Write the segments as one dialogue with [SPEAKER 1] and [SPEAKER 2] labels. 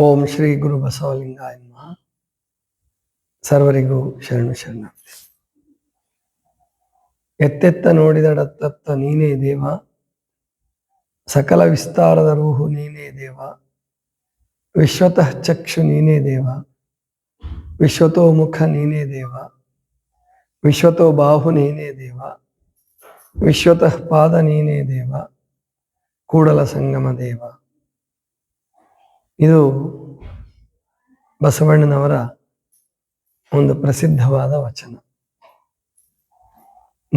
[SPEAKER 1] ಓಂ ಶ್ರೀ ಗುರು ಬಸವಲಿಂಗಾಯ ಸರ್ವರಿಗೂ ಶರಣು ಶರಣಾರ್ಥಿ. ಎತ್ತೆತ್ತ ನೋಡಿದಡತ್ತತ್ತ ನೀನೇ ದೇವ. ಸಕಲ ವಿಸ್ತಾರದ ರೂಹು ನೀನೇ ದೇವ. ವಿಶ್ವತಃ ಚಕ್ಷು ನೀನೇ ದೇವ. ವಿಶ್ವತೋ ಮುಖ ನೀನೇ ದೇವ. ವಿಶ್ವತೋ ಬಾಹು ನೀನೇ ದೇವ. ವಿಶ್ವತಃ ಪಾದ ನೀನೇ ದೇವ. ಕೂಡಲ ಸಂಗಮ ದೇವ. ಇದು ಬಸವಣ್ಣನವರ ಒಂದು ಪ್ರಸಿದ್ಧವಾದ ವಚನ.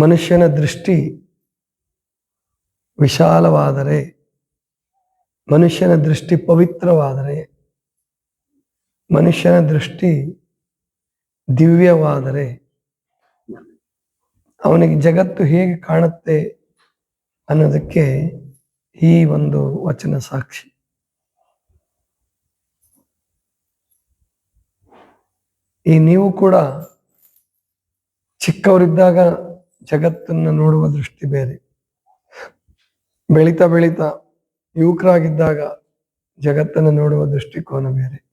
[SPEAKER 1] ಮನುಷ್ಯನ ದೃಷ್ಟಿ ವಿಶಾಲವಾದರೆ, ಮನುಷ್ಯನ ದೃಷ್ಟಿ ಪವಿತ್ರವಾದರೆ, ಮನುಷ್ಯನ ದೃಷ್ಟಿ ದಿವ್ಯವಾದರೆ ಅವನಿಗೆ ಜಗತ್ತು ಹೇಗೆ ಕಾಣುತ್ತೆ ಅನ್ನೋದಕ್ಕೆ ಈ ಒಂದು ವಚನ ಸಾಕ್ಷಿ. ಈ ನೀವು ಕೂಡ ಚಿಕ್ಕವರಿದ್ದಾಗ ಜಗತ್ತನ್ನ ನೋಡುವ ದೃಷ್ಟಿ ಬೇರೆ. ಬೆಳೀತಾ ಬೆಳೀತಾ ಯುವಕರಾಗಿದ್ದಾಗ ಜಗತ್ತನ್ನು ನೋಡುವ ದೃಷ್ಟಿಕೋನ ಬೇರೆ.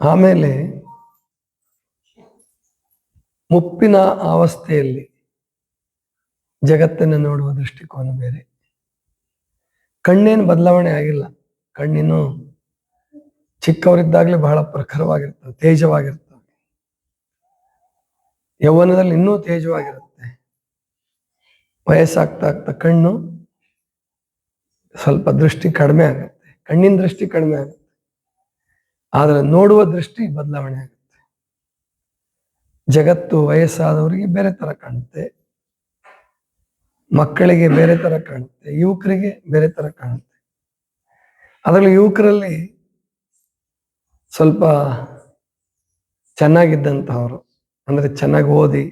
[SPEAKER 1] ಆಮೇಲೆ ಮುಪ್ಪಿನ ಅವಸ್ಥೆಯಲ್ಲಿ ಜಗತ್ತನ್ನು ನೋಡುವ ದೃಷ್ಟಿಕೋನ ಬೇರೆ. ಕಣ್ಣೇನು ಬದಲಾವಣೆ ಆಗಿಲ್ಲ. ಕಣ್ಣಿನು ಚಿಕ್ಕವರಿದ್ದಾಗಲೇ ಬಹಳ ಪ್ರಖರವಾಗಿರ್ತವೆ ತೇಜವಾಗಿರ್ತವೆ ಯೌವನದಲ್ಲಿ ಇನ್ನೂ ತೇಜವಾಗಿರುತ್ತೆ. ವಯಸ್ಸಾಗ್ತಾ ಆಗ್ತಾ ಕಣ್ಣು ಸ್ವಲ್ಪ ದೃಷ್ಟಿ ಕಡಿಮೆ ಆಗುತ್ತೆ. ಕಣ್ಣಿನ ದೃಷ್ಟಿ ಕಡಿಮೆ ಆಗುತ್ತೆ. ಆದರೆ ನೋಡುವ ದೃಷ್ಟಿ ಬದಲಾವಣೆ ಆಗುತ್ತೆ. ಜಗತ್ತು ವಯಸ್ಸಾದವರಿಗೆ ಬೇರೆ ತರ ಕಾಣುತ್ತೆ. ಮಕ್ಕಳಿಗೆ ಬೇರೆ ತರ ಕಾಣುತ್ತೆ. ಯುವಕರಿಗೆ ಬೇರೆ ತರ ಕಾಣುತ್ತೆ. ಅದರಲ್ಲಿ ಯುವಕರಲ್ಲಿ ಸ್ವಲ್ಪ ಚೆನ್ನಾಗಿದ್ದಂತಹವರು, ಅಂದರೆ ಚೆನ್ನಾಗಿ ಓದಿ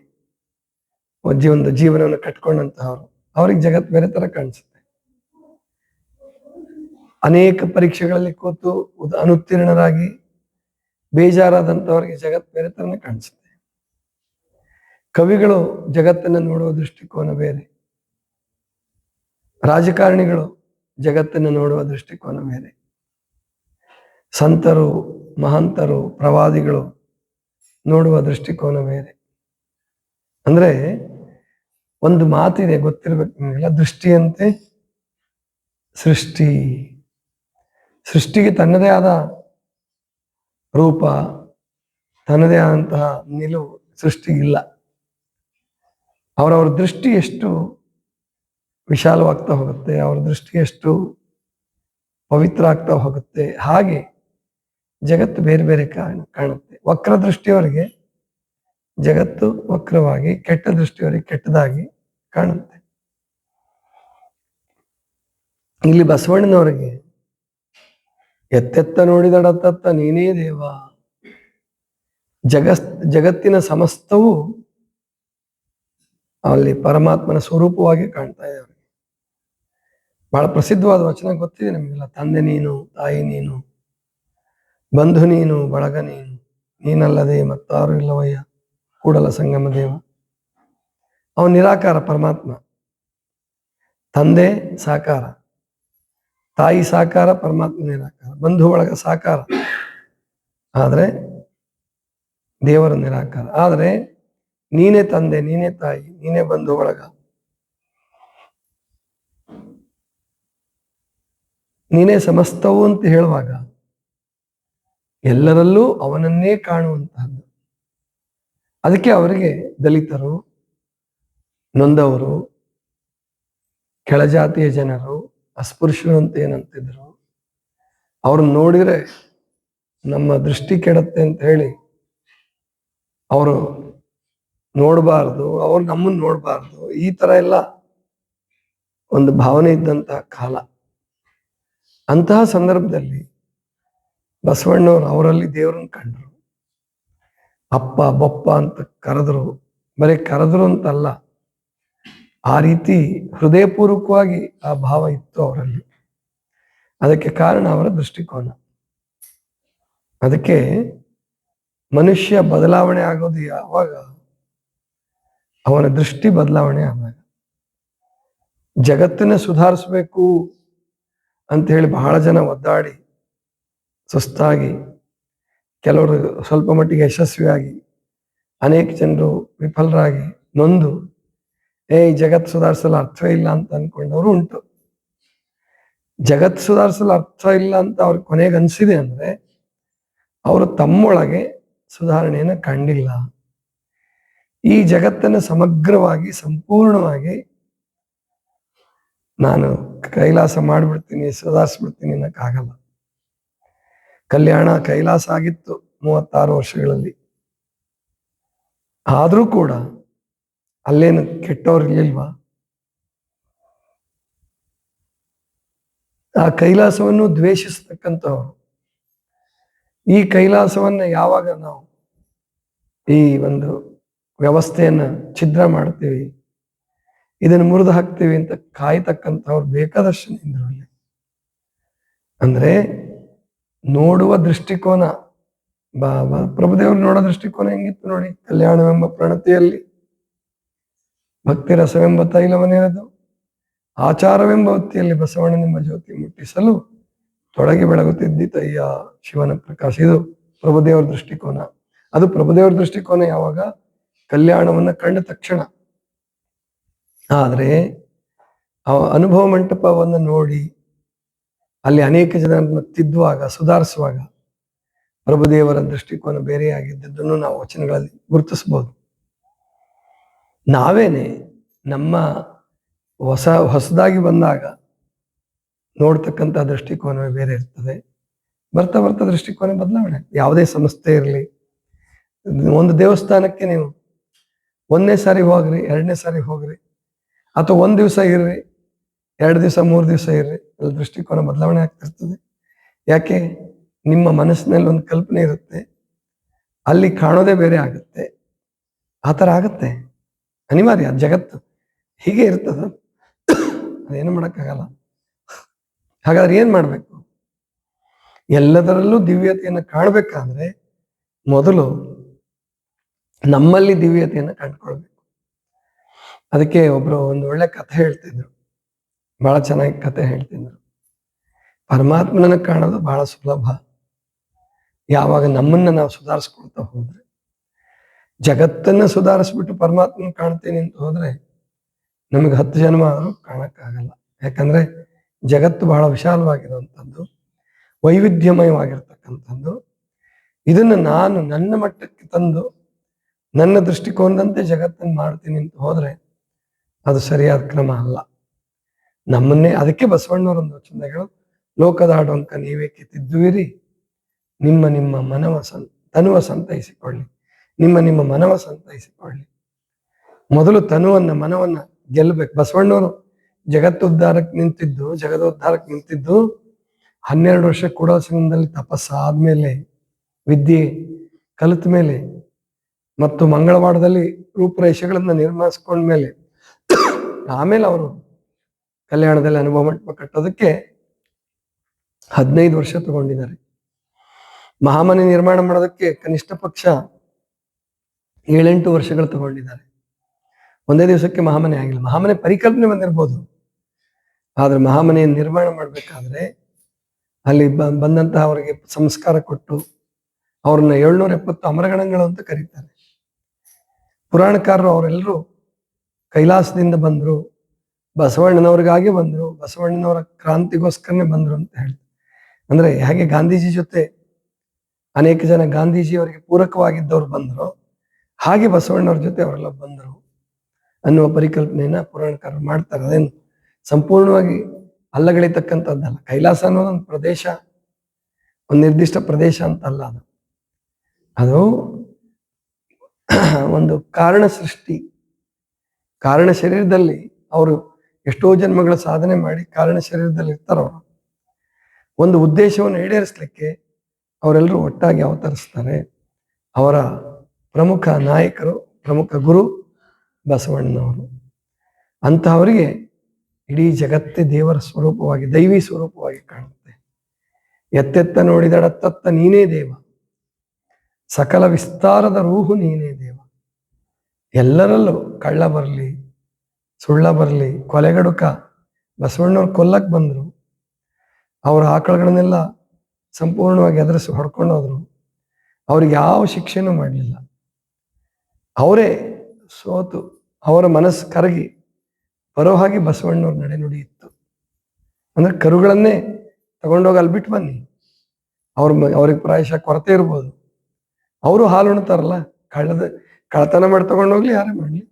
[SPEAKER 1] ಒಂದು ಜೀವನವನ್ನು ಕಟ್ಕೊಂಡಂತಹವರು, ಅವ್ರಿಗೆ ಜಗತ್ ಬೇರೆ ತರ ಕಾಣಿಸುತ್ತೆ. ಅನೇಕ ಪರೀಕ್ಷೆಗಳಲ್ಲಿ ಕೂತು ಅನುತ್ತೀರ್ಣರಾಗಿ ಬೇಜಾರಾದಂಥವ್ರಿಗೆ ಜಗತ್ ಬೇರೆ ತರನೇ ಕಾಣಿಸುತ್ತೆ. ಕವಿಗಳು ಜಗತ್ತನ್ನು ನೋಡುವ ದೃಷ್ಟಿಕೋನ ಬೇರೆ. ರಾಜಕಾರಣಿಗಳು ಜಗತ್ತನ್ನು ನೋಡುವ ದೃಷ್ಟಿಕೋನ ಬೇರೆ. ಸಂತರು ಮಹಂತರು, ಪ್ರವಾದಿಗಳು ನೋಡುವ ದೃಷ್ಟಿಕೋನ ಬೇರೆ ಅಂದ್ರೆ ಒಂದು ಮಾತಿದೆ, ಗೊತ್ತಿರ್ಬೇಕು ನಿಮಗೆಲ್ಲ ದೃಷ್ಟಿಯಂತೆ ಸೃಷ್ಟಿ. ಸೃಷ್ಟಿಗೆ ತನ್ನದೇ ಆದ ರೂಪ, ತನ್ನದೇ ಆದಂತಹ ನಿಲುವು ಸೃಷ್ಟಿಗಿಲ್ಲ. ಅವರವ್ರ ದೃಷ್ಟಿ ಎಷ್ಟು ವಿಶಾಲವಾಗ್ತಾ ಹೋಗುತ್ತೆ, ಅವರ ದೃಷ್ಟಿ ಎಷ್ಟು ಪವಿತ್ರ ಆಗ್ತಾ ಹೋಗುತ್ತೆ, ಹಾಗೆ ಜಗತ್ತು ಬೇರೆ ಬೇರೆ ಕಾಣ ಕಾಣುತ್ತೆ. ವಕ್ರ ದೃಷ್ಟಿಯವರಿಗೆ ಜಗತ್ತು ವಕ್ರವಾಗಿ ಕೆಟ್ಟ ದೃಷ್ಟಿಯವರಿಗೆ ಕೆಟ್ಟದಾಗಿ ಕಾಣುತ್ತೆ. ಇಲ್ಲಿ ಬಸವಣ್ಣನವರಿಗೆ, ಎತ್ತೆತ್ತ ನೋಡಿದಡತ್ತತ್ತ ನೀನೇ ದೇವ. ಜಗತ್ ಜಗತ್ತಿನ ಸಮಸ್ತವೂ ಅಲ್ಲಿ ಪರಮಾತ್ಮನ ಸ್ವರೂಪವಾಗಿ ಕಾಣ್ತಾ ಇದೆ ಅವರಿಗೆ. ಬಹಳ ಪ್ರಸಿದ್ಧವಾದ ವಚನ ಗೊತ್ತಿದೆ ನಿಮಗೆಲ್ಲ, ತಂದೆ ನೀನು, ತಾಯಿ ನೀನು. ಬಂಧು ನೀನು, ಬಳಗ ನೀನು, ನೀನಲ್ಲದೆ ಮತ್ತಾರು ಇಲ್ಲವಯ್ಯ? ಕೂಡಲ ಸಂಗಮ ದೇವ. ಅವ ನಿರಾಕಾರ ಪರಮಾತ್ಮ. ತಂದೆ ಸಾಕಾರ. ತಾಯಿ ಸಾಕಾರ, ಪರಮಾತ್ಮ ನಿರಾಕಾರ. ಬಂಧು, ಬಳಗ ಸಾಕಾರ. ಆದರೆ ದೇವರ ನಿರಾಕಾರ. ಆದರೆ ನೀನೇ ತಂದೆ, ನೀನೇ ತಾಯಿ, ನೀನೇ ಬಂಧು, ಬಳಗ. ನೀನೇ ಸಮಸ್ತವು ಅಂತ ಹೇಳುವಾಗ ಎಲ್ಲರಲ್ಲೂ ಅವನನ್ನೇ ಕಾಣುವಂತಹದ್ದು. ಅದಕ್ಕೆ ಅವರಿಗೆ ದಲಿತರು, ನೊಂದವರು, ಕೆಳಜಾತಿಯ ಜನರು, ಅಸ್ಪೃಶ್ಯರು ಅಂತ ಏನಂತಿದ್ರು, ಅವ್ರನ್ನ ನೋಡಿದ್ರೆ ನಮ್ಮ ದೃಷ್ಟಿ ಕೆಡತ್ತೆ ಅಂತ ಹೇಳಿ ಅವರು ನೋಡಬಾರ್ದು, ಅವ್ರು ನಮ್ಮನ್ನ ನೋಡಬಾರ್ದು, ಈ ತರ ಎಲ್ಲ ಒಂದು ಭಾವನೆ ಇದ್ದಂತಹ ಕಾಲ. ಅಂತಹ ಸಂದರ್ಭದಲ್ಲಿ ಬಸವಣ್ಣವರು ಅವರಲ್ಲಿ ದೇವ್ರನ್ನ ಕಂಡ್ರು. ಅಪ್ಪ, ಬಪ್ಪ ಅಂತ ಕರೆದ್ರು. ಬರೀ ಕರೆದ್ರು ಅಂತಲ್ಲ, ಆ ರೀತಿ ಹೃದಯಪೂರ್ವಕವಾಗಿ ಆ ಭಾವ ಇತ್ತು ಅವರಲ್ಲಿ. ಅದಕ್ಕೆ ಕಾರಣ ಅವರ ದೃಷ್ಟಿಕೋನ. ಅದಕ್ಕೆ ಮನುಷ್ಯ ಬದಲಾವಣೆ ಆಗೋದು ಯಾವಾಗ? ಅವನ ದೃಷ್ಟಿ ಬದಲಾವಣೆ ಆದಾಗ. ಜಗತ್ತನ್ನ ಸುಧಾರಿಸ್ಬೇಕು ಅಂತ ಹೇಳಿ ಬಹಳ ಜನ ಒದ್ದಾಡಿ ಸುಸ್ತಾಗಿ ಕೆಲವರು ಸ್ವಲ್ಪ ಮಟ್ಟಿಗೆ ಯಶಸ್ವಿಯಾಗಿ ಅನೇಕ ಜನರು ವಿಫಲರಾಗಿ ನೊಂದು, ಏ ಜಗತ್ ಸುಧಾರಿಸಲು ಅರ್ಥವೇ ಇಲ್ಲ ಅಂತ ಅನ್ಕೊಂಡವರು ಉಂಟು. ಜಗತ್ ಸುಧಾರಿಸಲು ಅರ್ಥ ಇಲ್ಲ ಅಂತ ಅವ್ರ ಕೊನೆಗೆ ಅನ್ಸಿದೆ ಅಂದ್ರೆ ಅವರು ತಮ್ಮೊಳಗೆ ಸುಧಾರಣೆಯನ್ನು ಕಂಡಿಲ್ಲ. ಈ ಜಗತ್ತನ್ನು ಸಮಗ್ರವಾಗಿ, ಸಂಪೂರ್ಣವಾಗಿ ನಾನು ಕೈಲಾಸ ಮಾಡಿಬಿಡ್ತೀನಿ, ಸುಧಾರಿಸ್ಬಿಡ್ತೀನಿ ಅನ್ನಕ್ಕಾಗಲ್ಲ. ಕಲ್ಯಾಣ ಕೈಲಾಸ ಆಗಿತ್ತು ಮೂವತ್ತಾರು ವರ್ಷಗಳಲ್ಲಿ. ಆದರೂ ಕೂಡ ಅಲ್ಲೇನು ಕೆಟ್ಟವ್ರು ಇರ್ಲಿಲ್ವಾ ಆ ಕೈಲಾಸವನ್ನು ದ್ವೇಷಿಸತಕ್ಕಂಥವ್ರು. ಈ ಕೈಲಾಸವನ್ನ ಯಾವಾಗ ನಾವು ಈ ಒಂದು ವ್ಯವಸ್ಥೆಯನ್ನ ಛಿದ್ರ ಮಾಡ್ತೀವಿ, ಇದನ್ನು ಮುರಿದು ಹಾಕ್ತೀವಿ ಅಂತ ಕಾಯ್ತಕ್ಕಂಥವ್ರು ಬೇಕಾದಷ್ಟು ಇದ್ರು ಅಲ್ಲಿ ಅಂದ್ರೆ ನೋಡುವ ದೃಷ್ಟಿಕೋನ ಬಾಬಾ ಪ್ರಭುದೇವರು ನೋಡೋ ದೃಷ್ಟಿಕೋನ ಹೆಂಗಿತ್ತು ನೋಡಿ, ಕಲ್ಯಾಣವೆಂಬ ಪ್ರಣತಿಯಲ್ಲಿ. ಭಕ್ತಿ ರಸವೆಂಬ ತೈಲವನ್ನೆರೆದು ಆಚಾರವೆಂಬ ಹೊತ್ತಿಯಲ್ಲಿ ಬಸವಣ್ಣನೆಂಬ ಜ್ಯೋತಿ ಮುಟ್ಟಿಸಲು ತೊಡಗಿ ಬೆಳಗುತ್ತಿದ್ದಿತಯ್ಯ ಶಿವನ ಪ್ರಕಾಶ. ಇದು ಪ್ರಭುದೇವರ ದೃಷ್ಟಿಕೋನ. ಅದು ಪ್ರಭುದೇವರ ದೃಷ್ಟಿಕೋನ ಯಾವಾಗ? ಕಲ್ಯಾಣವನ್ನ ಕಂಡ ತಕ್ಷಣ. ಆದರೆ ಅನುಭವ ಮಂಟಪವನ್ನು ನೋಡಿ ಅಲ್ಲಿ ಅನೇಕ ಜನರನ್ನು ತಿದ್ದುವಾಗ, ಸುಧಾರಿಸುವಾಗ ಪ್ರಭುದೇವರ ದೃಷ್ಟಿಕೋನ ಬೇರೆಯಾಗಿದ್ದದ್ದನ್ನು ನಾವು ವಚನಗಳಲ್ಲಿ ಗುರುತಿಸಬಹುದು. ನಾವೇನೆ ನಮ್ಮ ಹೊಸ, ಹೊಸದಾಗಿ ಬಂದಾಗ ನೋಡ್ತಕ್ಕಂಥ ದೃಷ್ಟಿಕೋನವೇ ಬೇರೆ ಇರ್ತದೆ. ಬರ್ತಾ ಬರ್ತಾ ದೃಷ್ಟಿಕೋನ ಬದಲಾವಣೆ ಯಾವುದೇ ಸಂಸ್ಥೆ ಇರಲಿ, ಒಂದು ದೇವಸ್ಥಾನಕ್ಕೆ ನೀವು ಒಂದನೇ ಸಾರಿ ಹೋಗ್ರಿ, ಎರಡನೇ ಸಾರಿ ಹೋಗ್ರಿ, ಅಥವಾ ಒಂದ್ ದಿವಸ ಇರ್ರಿ ಎರಡು ದಿವಸ, ಮೂರು ದಿವಸ ಇರ್ರಿ. ಅಲ್ಲಿ ದೃಷ್ಟಿಕೋನ ಬದಲಾವಣೆ ಆಗ್ತಿರ್ತದೆ. ಯಾಕೆ? ನಿಮ್ಮ ಮನಸ್ಸಿನಲ್ಲಿ ಒಂದು ಕಲ್ಪನೆ ಇರುತ್ತೆ. ಅಲ್ಲಿ ಕಾಣೋದೇ ಬೇರೆ ಆಗುತ್ತೆ. ಆ ಥರ ಆಗುತ್ತೆ. ಅನಿವಾರ್ಯ ಜಗತ್ತು. ಹೀಗೆ ಇರ್ತದ. ಅದೇನು ಮಾಡೋಕ್ಕಾಗಲ್ಲ. ಹಾಗಾದ್ರೆ ಏನು ಮಾಡಬೇಕು? ಎಲ್ಲದರಲ್ಲೂ ದಿವ್ಯತೆಯನ್ನು ಕಾಣಬೇಕಾದ್ರೆ ಮೊದಲು ನಮ್ಮಲ್ಲಿ ದಿವ್ಯತೆಯನ್ನು ಕಂಡುಕೊಳ್ಬೇಕು ಅದಕ್ಕೆ ಒಬ್ಬರು ಒಂದು ಒಳ್ಳೆ ಕಥೆ ಹೇಳ್ತಿದ್ರು. ಬಹಳ ಚೆನ್ನಾಗಿ ಕಥೆ ಹೇಳ್ತಿದ್ರು ಪರಮಾತ್ಮನನ್ನ ಕಾಣೋದು ಬಹಳ ಸುಲಭ. ಯಾವಾಗ ನಮ್ಮನ್ನ ನಾವು ಸುಧಾರಿಸ್ಕೊಳ್ತಾ ಹೋದ್ರೆ, ಜಗತ್ತನ್ನ ಸುಧಾರಿಸ್ಬಿಟ್ಟು ಪರಮಾತ್ಮನ ಕಾಣ್ತೀನಿ ಅಂತ ಹೋದ್ರೆ, ನಮಗೆ ಹತ್ತು ಜನ್ಮ ಆದರೂ ಕಾಣಕ್ಕಾಗಲ್ಲ. ಯಾಕಂದ್ರೆ ಜಗತ್ತು ಬಹಳ ವಿಶಾಲವಾಗಿರುವಂಥದ್ದು, ವೈವಿಧ್ಯಮಯವಾಗಿರ್ತಕ್ಕಂಥದ್ದು. ಇದನ್ನು ನಾನು ನನ್ನ ಮಟ್ಟಕ್ಕೆ ತಂದು, ನನ್ನ ದೃಷ್ಟಿಕೋನದಂತೆ ಜಗತ್ತನ್ನು ಮಾಡ್ತೀನಿ ಅಂತ ಹೋದ್ರೆ, ಅದು ಸರಿಯಾದ ಕ್ರಮ ಅಲ್ಲ. ನಮ್ಮನ್ನೇ, ಅದಕ್ಕೆ ಬಸವಣ್ಣವರೊಂದು ವಚನಗಳು ಲೋಕದ ಆಡೊಂಕ ನೀವೇಕೆ ತಿದ್ದುವಿರಿ ನಿಮ್ಮ ನಿಮ್ಮ ಮನವ ಸಂ, ತನುವ ಸಂತೈಸಿಕೊಳ್ಳಿ, ನಿಮ್ಮ ನಿಮ್ಮ ಮನವ ಸಂತೈಸಿಕೊಳ್ಳಿ. ಮೊದಲು ತನುವನ್ನ, ಮನವನ್ನ ಗೆಲ್ಲಬೇಕು. ಬಸವಣ್ಣವರು ಜಗತ್ತುದ್ಧಾರಕ್ಕೆ ನಿಂತಿದ್ದು, ಜಗದೋದ್ಧಾರಕ್ಕೆ ನಿಂತಿದ್ದು, ಹನ್ನೆರಡು ವರ್ಷ ಕೂಡ ಸಂಘದಲ್ಲಿ ತಪಸ್ಸಾದ್ಮೇಲೆ, ವಿದ್ಯೆ ಕಲಿತ ಮೇಲೆ, ಮತ್ತು ಮಂಗಳವಾರದಲ್ಲಿ ರೂಪುರೇಷೆಗಳನ್ನ ನಿರ್ಮಿಸ್ಕೊಂಡ್ಮೇಲೆ, ಆಮೇಲೆ ಅವರು ಕಲ್ಯಾಣದಲ್ಲಿ ಅನುಭವ ಮಂಟಪ ಕಟ್ಟೋದಕ್ಕೆ ಹದಿನೈದು ವರ್ಷ ತಗೊಂಡಿದ್ದಾರೆ. ಮಹಾಮನೆ ನಿರ್ಮಾಣ ಮಾಡೋದಕ್ಕೆ ಕನಿಷ್ಠ ಪಕ್ಷ ಏಳೆಂಟು ವರ್ಷಗಳು ತಗೊಂಡಿದ್ದಾರೆ. ಒಂದೇ ದಿವಸಕ್ಕೆ ಮಹಾಮನೆ ಆಗಿಲ್ಲ. ಮಹಾಮನೆ ಪರಿಕಲ್ಪನೆ ಬಂದಿರ್ಬೋದು. ಆದ್ರೆ ಮಹಾಮನೆಯನ್ನು ನಿರ್ಮಾಣ ಮಾಡಬೇಕಾದ್ರೆ ಅಲ್ಲಿ ಬಂದಂತಹ ಅವರಿಗೆ ಸಂಸ್ಕಾರ ಕೊಟ್ಟು ಅವ್ರನ್ನ ಏಳ್ನೂರ ಎಪ್ಪತ್ತು ಅಮರಗಣಗಳು ಅಂತ ಕರೀತಾರೆ. ಪುರಾಣಕಾರರು ಅವರೆಲ್ಲರೂ ಕೈಲಾಸದಿಂದ ಬಂದ್ರು. ಬಸವಣ್ಣನವ್ರಿಗಾಗಿ ಬಂದರು, ಬಸವಣ್ಣನವರ ಕ್ರಾಂತಿಗೋಸ್ಕರನೇ ಬಂದರು ಅಂತ ಹೇಳ್ತಾರೆ. ಅಂದ್ರೆ ಹೇಗೆ ಗಾಂಧೀಜಿ ಜೊತೆ ಅನೇಕ ಜನ ಗಾಂಧೀಜಿಯವರಿಗೆ ಪೂರಕವಾಗಿದ್ದವ್ರು ಬಂದರು, ಹಾಗೆ ಬಸವಣ್ಣವ್ರ ಜೊತೆ ಅವರೆಲ್ಲ ಬಂದರು ಅನ್ನುವ ಪರಿಕಲ್ಪನೆಯನ್ನ ಪುರಾಣಕಾರರು ಮಾಡ್ತಾರೆ ಅದೇನು ಸಂಪೂರ್ಣವಾಗಿ ಅಲ್ಲಗಳಿತಕ್ಕಂಥದ್ದಲ್ಲ ಕೈಲಾಸ ಅನ್ನೋದೊಂದು ಪ್ರದೇಶ, ಒಂದು ನಿರ್ದಿಷ್ಟ ಪ್ರದೇಶ ಅಂತ ಅಲ್ಲ ಅದು. ಅದು ಒಂದು ಕಾರಣ ಸೃಷ್ಟಿ, ಕಾರಣ ಶರೀರದಲ್ಲಿ ಅವರು ಎಷ್ಟೋ ಜನ್ಮಗಳ ಸಾಧನೆ ಮಾಡಿ ಕಾರಣ ಶರೀರದಲ್ಲಿ ಇರ್ತಾರವರು ಒಂದು ಉದ್ದೇಶವನ್ನು ಈಡೇರಿಸಲಿಕ್ಕೆ ಅವರೆಲ್ಲರೂ ಒಟ್ಟಾಗಿ ಅವತರಿಸ್ತಾರೆ. ಅವರ ಪ್ರಮುಖ ನಾಯಕರು, ಪ್ರಮುಖ ಗುರು ಬಸವಣ್ಣನವರು. ಅಂತಹವರಿಗೆ ಇಡೀ ಜಗತ್ತೇ ದೇವರ ಸ್ವರೂಪವಾಗಿ, ದೈವಿ ಸ್ವರೂಪವಾಗಿ ಕಾಣುತ್ತೆ. ಎತ್ತೆತ್ತ ನೋಡಿದಡತ್ತತ್ತ ನೀನೇ ದೇವ. ಸಕಲ ವಿಸ್ತಾರದ ರೂಹು ನೀನೇ ದೇವ. ಎಲ್ಲರಲ್ಲೂ ಕಳ್ಳ ಬರಲಿ ಸುಳ್ಳ ಬರಲಿ ಕೊಲೆಗಡುಕ ಬಸವಣ್ಣವ್ರು ಕೊಲ್ಲಕ್ಕೆ ಬಂದರು. ಅವರ ಆಕಳುಗಳನ್ನೆಲ್ಲ ಸಂಪೂರ್ಣವಾಗಿ ಎದುರಿಸಿ ಹೊಡ್ಕೊಂಡು ಹೋದ್ರು. ಅವ್ರಿಗೆ ಯಾವ ಶಿಕ್ಷೆನೂ ಮಾಡಲಿಲ್ಲ. ಅವರೇ ಸೋತು, ಅವರ ಮನಸ್ಸು ಕರಗಿ ಬರೋ ಹಾಗೆ ಬಸವಣ್ಣವ್ರ ನಡೆನುಡಿ ಇತ್ತು. ಅಂದ್ರೆ ಕರುಗಳನ್ನೇ ತಗೊಂಡೋಗಿ ಅಲ್ಲಿ ಬಿಟ್ಟು ಬನ್ನಿ. ಅವ್ರ ಅವ್ರಿಗೆ ಪ್ರಾಯಶಃ ಕೊರತೆ ಇರ್ಬೋದು. ಅವರು ಹಾಲು ಉಣ್ತಾರಲ್ಲ ಕಳ್ಳದ, ಕಳ್ಳತನ ಮಾಡಿ ತಗೊಂಡೋಗ್ಲಿ, ಯಾರೇ ಮಾಡಲಿ.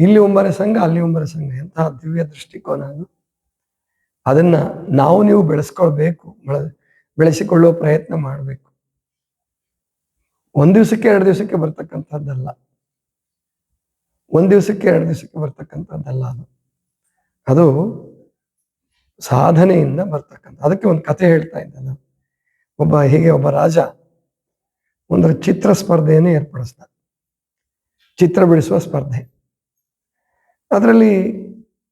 [SPEAKER 1] ಇಲ್ಲಿ ಒಂಬರ ಸಂಘ, ಅಲ್ಲಿ ಒಂಬರ ಸಂಘ, ಎಂತಹ ದಿವ್ಯ ದೃಷ್ಟಿಕೋನ ಅದು. ಅದನ್ನ ನಾವು ನೀವು ಬೆಳೆಸ್ಕೊಳ್ಬೇಕು, ಬೆಳೆ- ಬೆಳೆಸಿಕೊಳ್ಳುವ ಪ್ರಯತ್ನ ಮಾಡಬೇಕು. ಒಂದ್ ದಿವಸಕ್ಕೆ ಎರಡು ದಿವಸಕ್ಕೆ ಬರ್ತಕ್ಕಂಥದ್ದಲ್ಲ. ಒಂದ್ ದಿವಸಕ್ಕೆ ಎರಡು ದಿವಸಕ್ಕೆ ಬರ್ತಕ್ಕಂಥದ್ದಲ್ಲ ಅದು. ಅದು ಸಾಧನೆಯಿಂದ ಬರ್ತಕ್ಕಂಥ, ಅದಕ್ಕೆ ಒಂದು ಕತೆ ಹೇಳ್ತಾ ಇದ್ದೆ ನಾನು. ಒಬ್ಬ, ಹೀಗೆ ಒಬ್ಬ ರಾಜ ಒಂದು ಚಿತ್ರ ಸ್ಪರ್ಧೆಯನ್ನು ಏರ್ಪಡಿಸ್ತಾನೆ ಚಿತ್ರ ಬಿಡಿಸುವ ಸ್ಪರ್ಧೆ. ಅದರಲ್ಲಿ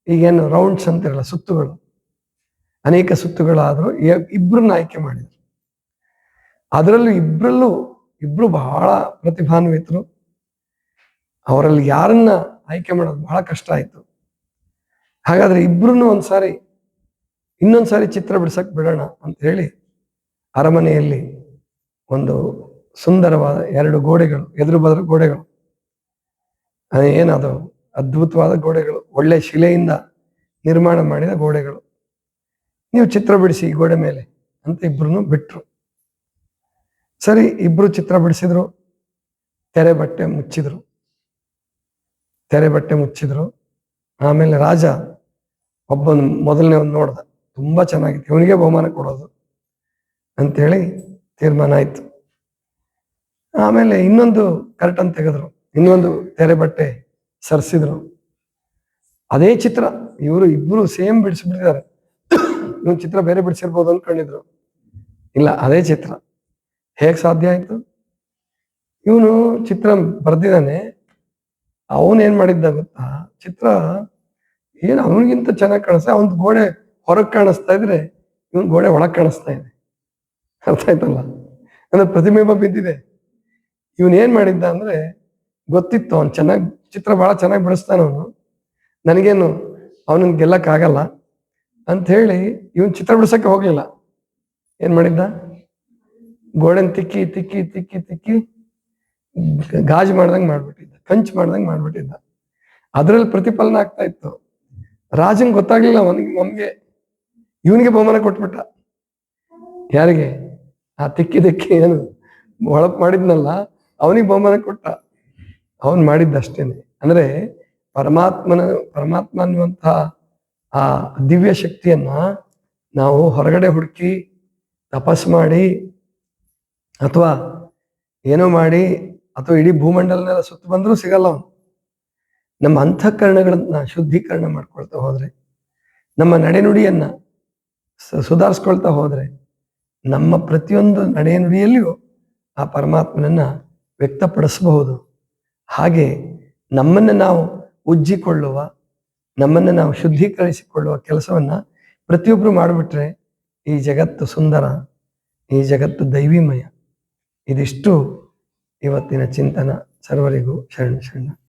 [SPEAKER 1] ಈಗೇನು ರೌಂಡ್ಸ್ ಅಂತಿರಲ್ಲ ಸುತ್ತುಗಳು. ಅನೇಕ ಸುತ್ತುಗಳಾದರೂ ಇಬ್ಬರನ್ನ ಆಯ್ಕೆ ಮಾಡಿದ್ರು. ಅದರಲ್ಲೂ ಇಬ್ಬರಲ್ಲೂ ಇಬ್ರು ಬಹಳ ಪ್ರತಿಭಾನ್ವಿತರು. ಅವರಲ್ಲಿ ಯಾರನ್ನ ಆಯ್ಕೆ ಮಾಡೋದು ಬಹಳ ಕಷ್ಟ ಆಯ್ತು. ಹಾಗಾದ್ರೆ ಇಬ್ರು ಒಂದ್ಸಾರಿ, ಇನ್ನೊಂದ್ಸಾರಿ ಚಿತ್ರ ಬಿಡ್ಸಕ್ ಬಿಡೋಣ ಅಂತ ಹೇಳಿ ಅರಮನೆಯಲ್ಲಿ ಒಂದು ಸುಂದರವಾದ ಎರಡು ಗೋಡೆಗಳು, ಎದುರು ಬದಲು ಗೋಡೆಗಳು. ಏನದು? ಅದ್ಭುತವಾದ ಗೋಡೆಗಳು, ಒಳ್ಳೆ ಶಿಲೆಯಿಂದ ನಿರ್ಮಾಣ ಮಾಡಿದ ಗೋಡೆಗಳು. ನೀವು ಚಿತ್ರ ಬಿಡಿಸಿ ಈ ಗೋಡೆ ಮೇಲೆ ಅಂತ ಇಬ್ರು ಬಿಟ್ರು. ಸರಿ, ಇಬ್ರು ಚಿತ್ರ ಬಿಡಿಸಿದ್ರು, ತೆರೆ ಬಟ್ಟೆ ಮುಚ್ಚಿದ್ರು. ತೆರೆ ಬಟ್ಟೆ ಮುಚ್ಚಿದ್ರು. ಆಮೇಲೆ ರಾಜ ಒಬ್ಬ ಮೊದಲನೇ ಒಂದು ನೋಡ್ದ, ತುಂಬಾ ಚೆನ್ನಾಗಿತ್ತು ಇವನಿಗೆ ಬಹುಮಾನ ಕೊಡೋದು ಅಂತೇಳಿ ತೀರ್ಮಾನ ಆಯ್ತು. ಆಮೇಲೆ ಇನ್ನೊಂದು ಕರ್ಟನ್ ತೆಗೆದ್ರು, ಇನ್ನೊಂದು ತೆರೆ ಬಟ್ಟೆ ಸರಿಸಿದ್ರು. ಅದೇ ಚಿತ್ರ ಇವರು ಇಬ್ರು ಸೇಮ್ ಬಿಡಿಸ್ಬಿಟ್ಟಿದ್ದಾರೆ. ಇನ್ನೊಂದು ಚಿತ್ರ ಬೇರೆ ಬಿಡಿಸಿರ್ಬೋದು ಅನ್ಕೊಂಡಿದ್ರು ಇಲ್ಲ, ಅದೇ ಚಿತ್ರ. ಹೇಗ್ ಸಾಧ್ಯ ಆಯ್ತು? ಇವನು ಚಿತ್ರ ಬರ್ದಿದ್ದಾನೆ. ಅವನ್ ಏನ್ ಮಾಡಿದ್ದ ಗೊತ್ತಾ? ಚಿತ್ರ ಏನು ಅವನಿಗಿಂತ ಚೆನ್ನಾಗಿ ಕಾಣಿಸ್ತಾ ಅವನ್ ಗೋಡೆ ಹೊರಗೆ ಕಾಣಿಸ್ತಾ ಇದ್ರೆ ಇವನ್ ಗೋಡೆ ಒಳಗೆ ಕಾಣಿಸ್ತಾ ಇದೆ. ಅರ್ಥ ಆಯ್ತಲ್ಲ? ಅಂದ್ರೆ ಪ್ರತಿಬಿಂಬ ಬಿದ್ದಿದೆ. ಇವನ್ ಏನ್ ಮಾಡಿದ್ದ ಅಂದ್ರೆ, ಗೊತ್ತಿತ್ತು, ಅವ್ನು ಚೆನ್ನಾಗಿ ಚಿತ್ರ ಬಹಳ ಚೆನ್ನಾಗಿ ಬಿಡಿಸ್ತಾನ ಅವನು. ನನಗೇನು ಅವನನ್ನು ಅಂತ ಹೇಳಿ ಇವನ್ ಚಿತ್ರ ಬಿಡ್ಸಕ್ಕೆ ಹೋಗಲಿಲ್ಲ. ಏನು ಮಾಡಿದ್ದ? ಗೋಡೆನ್ ತಿಕ್ಕಿ ತಿಕ್ಕಿ ತಿಕ್ಕಿ ತಿಕ್ಕಿ ಗಾಜು ಮಾಡ್ದಂಗೆ ಮಾಡ್ಬಿಟ್ಟಿದ್ದ. ಕಂಚ್ ಮಾಡ್ದಂಗೆ ಮಾಡ್ಬಿಟ್ಟಿದ್ದ. ಅದ್ರಲ್ಲಿ ಪ್ರತಿಫಲನ ಆಗ್ತಾ ಇತ್ತು. ರಾಜನ್ ಗೊತ್ತಾಗ್ಲಿಲ್ಲ ಅವನಿಗೆ, ನಮ್ಗೆ. ಇವನಿಗೆ ಬಹುಮಾನ ಕೊಟ್ಬಿಟ್ಟ. ಯಾರಿಗೆ? ಆ ತಿಕ್ಕಿ ತಿಕ್ಕಿ ಏನು ಒಳಪ್ ಮಾಡಿದ್ನಲ್ಲ, ಅವನಿಗೆ ಬಹುಮಾನ ಕೊಟ್ಟ. ಅವನ್ ಮಾಡಿದ್ದಷ್ಟೇನೆ ಅಂದರೆ ಪರಮಾತ್ಮನ ಪರಮಾತ್ಮ ಅನ್ನುವಂತಹ ಆ ದಿವ್ಯ ಶಕ್ತಿಯನ್ನ ನಾವು ಹೊರಗಡೆ ಹುಡುಕಿ ತಪಸ್ ಮಾಡಿ ಅಥವಾ ಏನೋ ಮಾಡಿ ಅಥವಾ ಇಡೀ ಭೂಮಂಡಲನೆಲ್ಲ ಸುತ್ತ ಬಂದರೂ ಸಿಗಲ್ಲ ಅವನು. ನಮ್ಮ ಅಂತಃಕರಣಗಳನ್ನ ಶುದ್ಧೀಕರಣ ಮಾಡ್ಕೊಳ್ತಾ ಹೋದ್ರೆ, ನಮ್ಮ ನಡೆನುಡಿಯನ್ನ ಸುಧಾರಿಸ್ಕೊಳ್ತಾ ಹೋದ್ರೆ, ನಮ್ಮ ಪ್ರತಿಯೊಂದು ನಡೆನುಡಿಯಲ್ಲಿಯೂ ಆ ಪರಮಾತ್ಮನನ್ನ ವ್ಯಕ್ತಪಡಿಸಬಹುದು. ಹಾಗೆ ನಮ್ಮನ್ನು ನಾವು ಉಜ್ಜಿಕೊಳ್ಳುವ, ನಮ್ಮನ್ನು ನಾವು ಶುದ್ಧೀಕರಿಸಿಕೊಳ್ಳುವ ಕೆಲಸವನ್ನ ಪ್ರತಿಯೊಬ್ಬರು ಮಾಡಿಬಿಟ್ರೆ ಈ ಜಗತ್ತು ಸುಂದರ, ಈ ಜಗತ್ತು ದೈವಿಮಯ. ಇದಿಷ್ಟು ಇವತ್ತಿನ ಚಿಂತನ. ಸರ್ವರಿಗೂ ಶರಣ ಶರಣ.